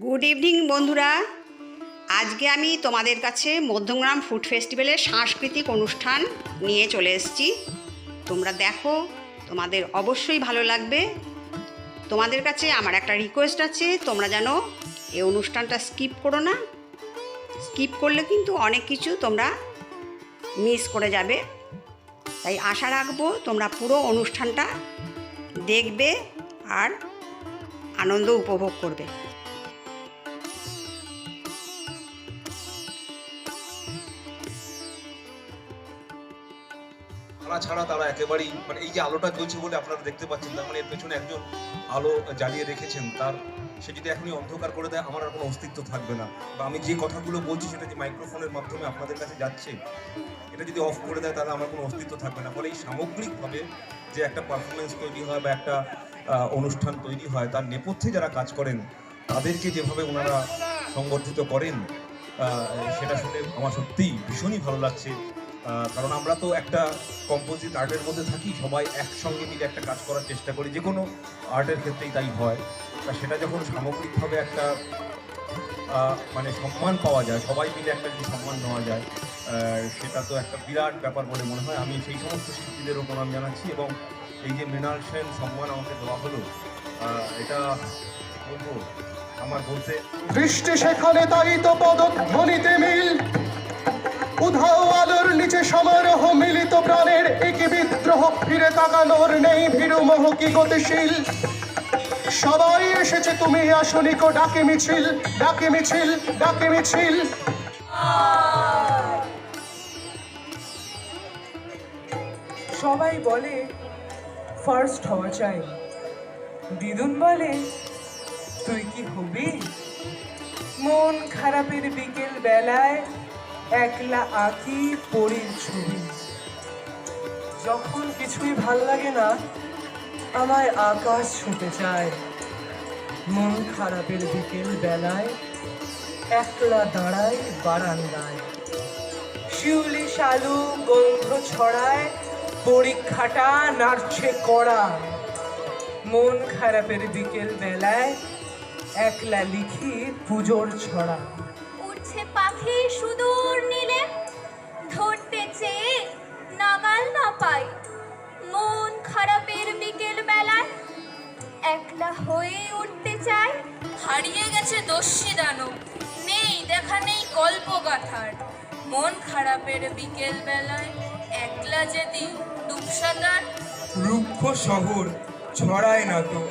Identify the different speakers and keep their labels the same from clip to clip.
Speaker 1: Good evening বন্ধুরা। আজকে আমি তোমাদের কাছে মধ্যমগ্রাম ফুড ফেস্টিভ্যালের সাংস্কৃতিক অনুষ্ঠান নিয়ে চলে এসেছি। তোমরা দেখো, তোমাদের অবশ্যই ভালো লাগবে। তোমাদের কাছে আমার একটা রিকোয়েস্ট আছে, তোমরা যেন এই অনুষ্ঠানটা স্কিপ করো না। স্কিপ করলে কিন্তু অনেক কিছু তোমরা মিস করে যাবে। তাই আশা রাখব তোমরা পুরো অনুষ্ঠানটা দেখবে আর আনন্দ উপভোগ করবে।
Speaker 2: তারা ছাড়া তারা একেবারেই মানে এই যে আলোটা জ্বলছে বলে আপনারা দেখতে পাচ্ছেন, তার মানে এর পেছনে একজন আলো জ্বালিয়ে রেখেছেন, তার সে যদি এখনই অন্ধকার করে দেয়, আমার আর কোনো অস্তিত্ব থাকবে না। বা আমি যে কথাগুলো বলছি সেটা যে মাইক্রোফোনের মাধ্যমে আপনাদের কাছে যাচ্ছে, এটা যদি অফ করে দেয়, তাহলে আমার কোনো অস্তিত্ব থাকবে না। ফলে এই সামগ্রিকভাবে যে একটা পারফরমেন্স তৈরি হয় বা একটা অনুষ্ঠান তৈরি হয়, তার নেপথ্যে যারা কাজ করেন, তাদেরকে যেভাবে ওনারা সংবর্ধিত করেন সেটা শুনে আমার সত্যিই ভীষণই ভালো লাগছে। কারণ আমরা তো একটা কম্পোজিট আর্টের মধ্যে থাকি, সবাই একসঙ্গে মিলে একটা কাজ করার চেষ্টা করি, যে কোনো আর্টের ক্ষেত্রেই তাই হয়। তা সেটা যখন সামগ্রিকভাবে একটা মানে সম্মান পাওয়া যায়, সবাই মিলে একটা যদি সম্মান নেওয়া যায় সেটা তো একটা বিরাট ব্যাপার বলে মনে হয়। আমি সেই সমস্ত শিল্পীদেরও প্রণাম জানাচ্ছি এবং এই যে মৃণাল সেন সম্মান আমাকে দেওয়া হলো এটা বলব আমার বলতে
Speaker 3: দৃষ্টি সেখানে তাই তো পদধ্বনিতে মিল। উধাও আলোর নিচে সমারোহ মিলিত প্রাণের একে বিদ্রোহ ফিরে তাকানোর নেই ভীরু মহকি গতিশীল। সবাই এসেছে, তুমি আসনিক ডাকে মিছিল ডাকে মিছিল ডাকে মিছিল।
Speaker 4: সবাই বলে ফার্স্ট হওয়া চাই। দিদুন বলে, তুই কি হবি? মন খারাপের বিকেল বেলায় একলা আঁকি পরীর ছবি। যখন কিছুই ভালো লাগে না, আমায় আকাশ ছুটে চায় মন খারাপের বিকেল বেলায়, একলা দাঁড়ায় বারান্দায়। শিউলি, শালু, গন্ধ ছড়ায় পরীক্ষাটা নাড়ছে কড়া। মন খারাপের বিকেল বেলায়, একলা লিখি পুজোর ছড়া।
Speaker 5: পাখি সুদূর নীলে ধরতে চেয়ে নাগাল না পাই মন খারাপের বিকেল বেলায় একলা হয়ে উঠতে চাই
Speaker 6: হারিয়ে গেছে দস্যি দানব, নেই দেখা নেই কল্পগাথার। মন খারাপের বিকেল বেলায় একলা যেদি ডুবসাঁতার।
Speaker 7: রুক্ষ শহর ছড়ায় না তো,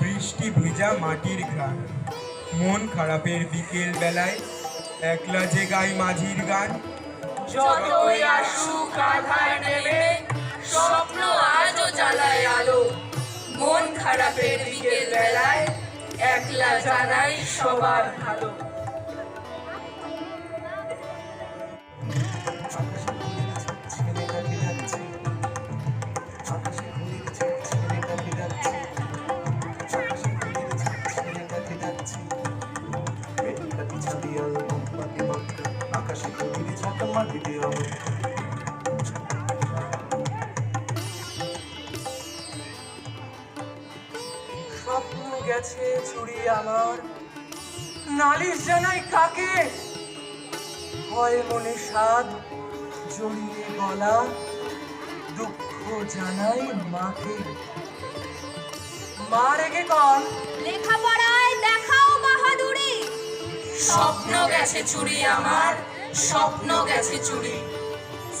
Speaker 7: বৃষ্টি ভেজা মাটির ঘ্রাণ। মন খারাপের বিকেল বেলায় একলা যে গাই মাঝির গান।
Speaker 6: যতই আসুক আধার নেমে স্বপ্ন আজও জ্বালায় আলো। মন খারাপের বিকেল বেলায় একলা জানাই সবার ভালো।
Speaker 4: নালিশ জানাই কাকে? হয় মনে স্বাদ জড়িয়ে গলা দুঃখ জানাই মাকে। মা রেগে কন।
Speaker 5: লেখাপড়ায় দেখাও বাহাদুরি।
Speaker 6: স্বপ্ন গেছে চুরি আমার স্বপ্ন গেছে চুরি।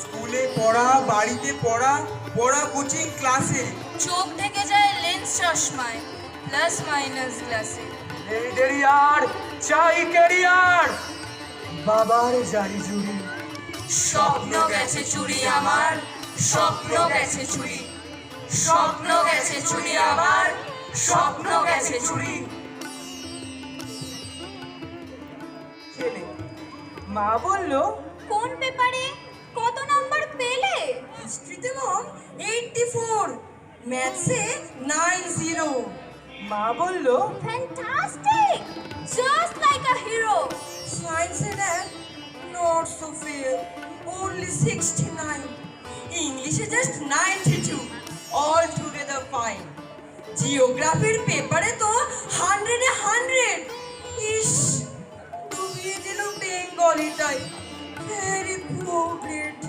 Speaker 7: স্কুলে পড়া বাড়িতে পড়া পড়া কোচিং ক্লাসে।
Speaker 6: চোখ থেকে যায় লেন্স চশমায় প্লাস মাইনাস গ্লাসে
Speaker 4: এই দেরিয়ার চাই কেরিয়ার। বাবার জারি জুড়ি
Speaker 6: স্বপ্ন গেছে চুরি আমার স্বপ্ন গেছে চুরি। স্বপ্ন গেছে চুরি আমার স্বপ্ন গেছে চুরি।
Speaker 4: খেলে। মা বলল
Speaker 5: কোন পেপারে কত নাম্বার পেলে?
Speaker 6: হিস্ট্রিতে মম এইটটি ফোর ম্যাথসে নাইন জিরো
Speaker 4: মা বলল
Speaker 5: fantastic just like a hero
Speaker 6: science এর নট সো fair only 69 ইংলিশে জাস্ট 92 অল টুগেদার ফাইন জিওগ্রাফির পেপারে তো হান্ড্রেডে হান্ড্রেড ইস ডুবিয়ে দিল বেঙ্গলিটাই ভেরি প্রোগ্রেট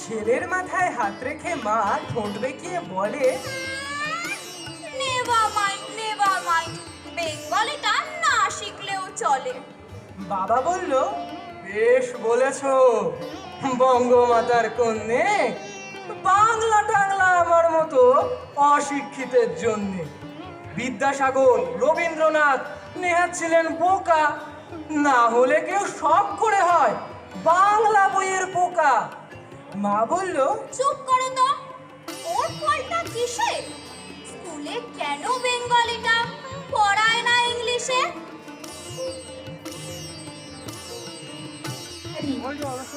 Speaker 4: ছেলের মাথায় হাত রেখে মা ঠোঁট বেঁকিয়ে বলে
Speaker 5: নে বাবা না শিখলেও চলে।
Speaker 4: বাবা বলল বেশ বলেছ। বঙ্গমাতার কন্যে বাংলা টাংলা আমার মতো অশিক্ষিতের জন্যে। বিদ্যাসাগর রবীন্দ্রনাথ নেহাত ছিলেন বোকা। না হলে কেউ শখ করে হয় বাংলা বইয়ের পোকা। মা বলল
Speaker 5: চুপ করো তো। ওর ফলটা কিসে স্কুলে কেন বেঙ্গলিটা ইংলিশে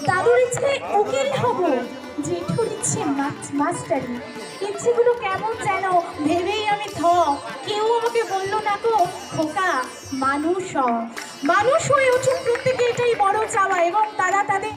Speaker 8: দাদুর ইচ্ছে উকিল হব, জেঠুর ইচ্ছে মাস্টারি। ইচ্ছেগুলো কেমন যেন ভেবেই আমি থ কেউ আমাকে বলল না তো খোকা, মানুষ মানুষ হয়ে উঠুন প্রত্যেকে এটাই বড় চাওয়া এবং তারা তাদের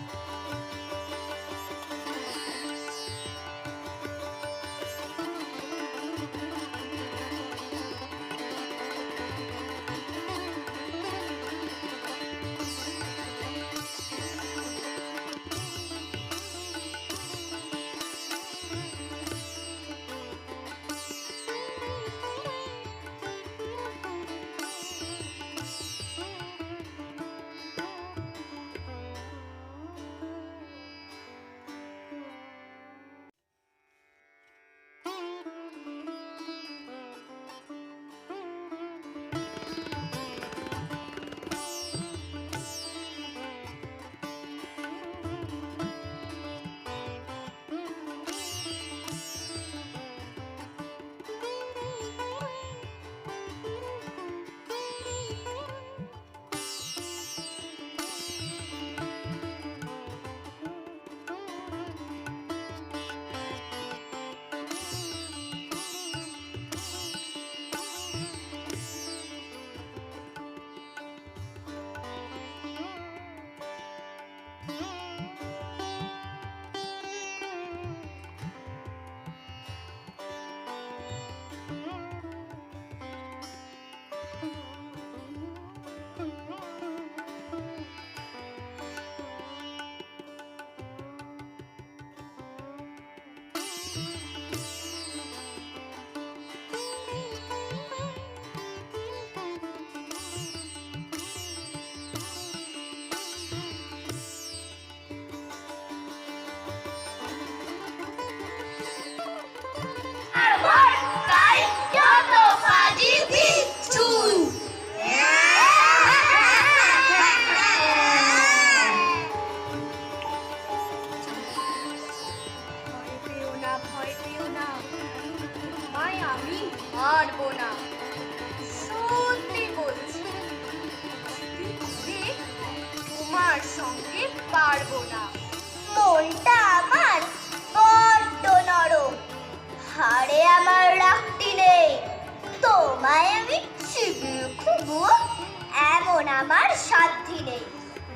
Speaker 5: নেই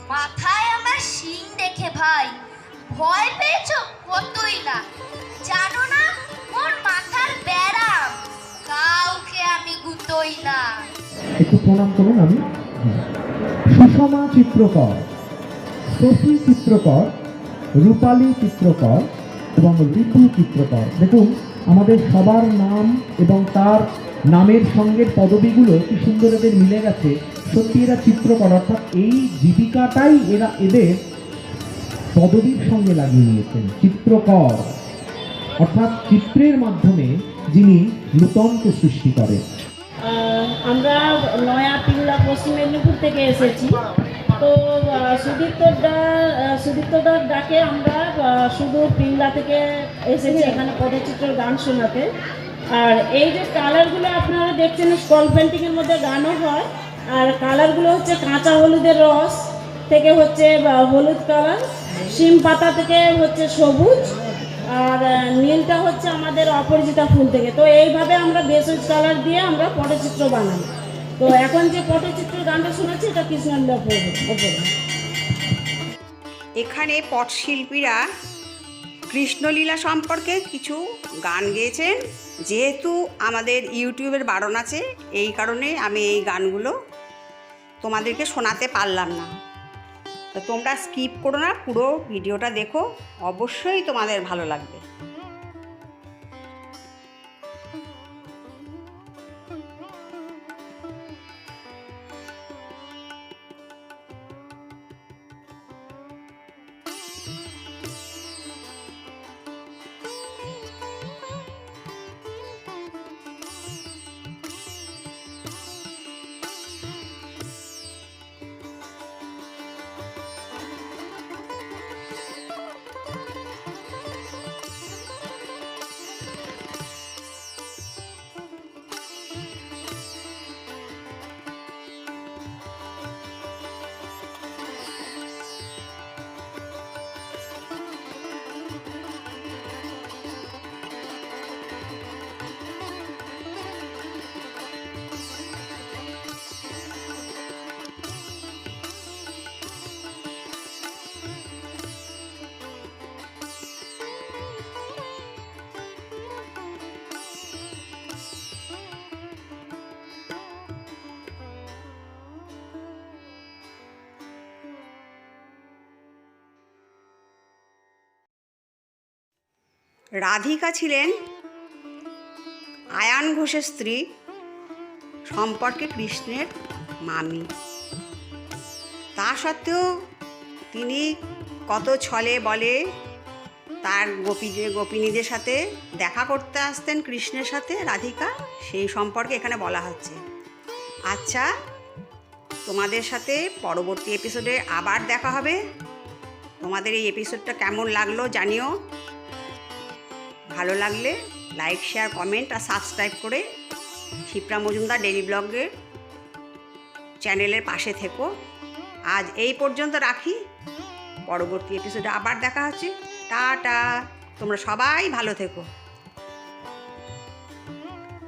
Speaker 5: মাথায় আমার শিং দেখে ভাই। ভয় পেয়েছ কতই না? জানো না মোর মাথার ব্যারাম। কাউকে আমি না।
Speaker 9: একটু প্রণাম করুন আমি। সুষমা চিত্রকর, শশী চিত্রকর, রূপালী চিত্রকর এবং ঋতু চিত্রকর। দেখুন, আমাদের সবার নাম এবং তার নামের সঙ্গে পদবিগুলো কি সুন্দর এদের মিলে গেছে। সত্যি এরা চিত্রকর, অর্থাৎ এই জীবিকাটাই এরা এদের পদবীর সঙ্গে লাগিয়ে নিয়েছেন, চিত্রকর। অর্থাৎ চিত্রের মাধ্যমে যিনি নূতনকে সৃষ্টি করেন।
Speaker 10: আমরা নয়া পিংলা পশ্চিম মেদিনীপুর থেকে এসেছি। তো সুদীপ্তদা সুদীপ্তদার ডাকে আমরা শুধু পিংলা থেকে এসেছি এখানে পদচিত্রের গান শোনাতে। আর এই যে কালারগুলো আপনারা দেখছেন স্কল পেন্টিংয়ের মধ্যে গানও হয়। আর কালারগুলো হচ্ছে কাঁচা হলুদের রস থেকে হচ্ছে হলুদ কালার শিম পাতা থেকে হচ্ছে সবুজ, আর নীলটা হচ্ছে আমাদের অপরাজিতা ফুল থেকে। তো এইভাবে আমরা বেসজ কালার দিয়ে আমরা পটচিত্র বানাই। তো এখন যে পটচিত্রের গানটা শোনাচ্ছি এটা ওপরে ওপরে
Speaker 1: এখানে পটশিল্পীরা কৃষ্ণলীলা সম্পর্কে কিছু গান গেয়েছেন। যেহেতু আমাদের ইউটিউবের বারণ আছে, এই কারণে আমি এই গানগুলো তোমাদেরকে শোনাতে পারলাম না। তো তোমরা স্কিপ করো না, পুরো ভিডিওটা দেখো, অবশ্যই তোমাদের ভালো লাগবে। রাধিকা ছিলেন আয়ান ঘোষের স্ত্রী সম্পর্কে কৃষ্ণের মামি। তা সত্ত্বেও তিনি কত ছলে বলে তার গোপী গোপিনীদের সাথে দেখা করতে আসতেন কৃষ্ণের সাথে রাধিকা? সেই সম্পর্কে এখানে বলা হচ্ছে। আচ্ছা তোমাদের সাথে পরবর্তী এপিসোডে আবার দেখা হবে। তোমাদের এই এপিসোডটা কেমন লাগল জানিও। ভালো লাগলে লাইক শেয়ার কমেন্ট আর সাবস্ক্রাইব করে শিপ্রা মজুমদার ডেলি ব্লগের চ্যানেলের পাশে থেকো। আজ এই পর্যন্ত রাখি। পরবর্তী এপিসোডে আবার দেখা হচ্ছে। টা টা তোমরা সবাই ভালো থেকো।